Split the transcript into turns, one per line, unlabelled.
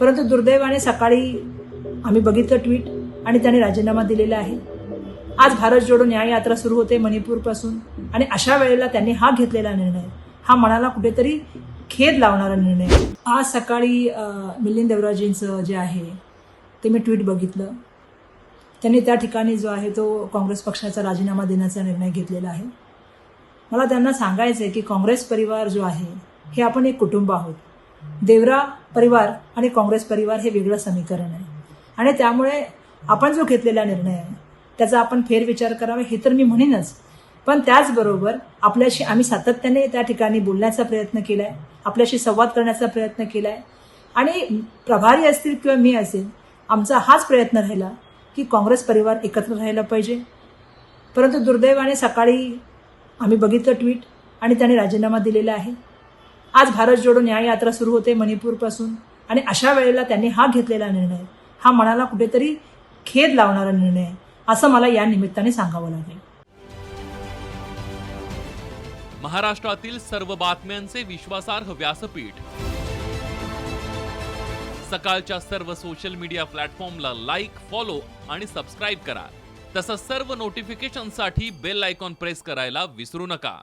परंतु दुर्दैवाने सकाळी आम्ही बघितलं ट्विट आणि त्याने राजीनामा दिलेला आहे. आज भारत जोडो न्याय यात्रा सुरू होते मणिपूरपासून आणि अशा वेळेला त्यांनी हा घेतलेला निर्णय. हा मनाला कुठेतरी खेद लावणारा निर्णय. आज सकाळी मिलिंद देवराजींचं जे आहे ते मी ट्विट बघितलं. त्यांनी त्या ठिकाणी जो आहे तो काँग्रेस पक्षाचा राजीनामा देण्याचा निर्णय घेतलेला आहे. मला त्यांना सांगायचं आहे की काँग्रेस परिवार जो आहे हे आपण एक कुटुंब आहोत. देवरा परिवार आणि काँग्रेस परिवार हे वेगळं समीकरण आहे. आणि त्यामुळे आपण जो घेतलेला निर्णय आहे त्याचा आपण फेरविचार करावा हे तर मी म्हणेनच. पण त्याचबरोबर आपल्याशी आम्ही सातत्याने त्या ठिकाणी बोलण्याचा प्रयत्न केला आहे आपल्याशी संवाद करण्याचा प्रयत्न केला आहे आणि प्रभारी असतील किंवा मी असेल आमचा हाच प्रयत्न राहिला की काँग्रेस परिवार एकत्र राहायला पाहिजे. परंतु दुर्दैवाने सकाळी आम्ही बघितलं ट्विट आणि त्याने राजीनामा दिलेला आहे. आज भारत जोडो न्याययात्रा सुरू होते मणिपूरपासून. आणि अशा वेळेला त्यांनी हा घेतलेला निर्णय. हा मनाला कुठेतरी खेद लावणारा निर्णय. असं मला या निमित्ताने सांगावं लागेल.
महाराष्ट्रातील सर्व बातम्यांचे विश्वासार्ह व्यासपीठ. सकाळच्या सर्व सोशल मीडिया प्लॅटफॉर्मला लाईक फॉलो आणि सबस्क्राईब करा. तसंच सर्व नोटिफिकेशनसाठी बेल आयकॉन प्रेस करायला विसरू नका.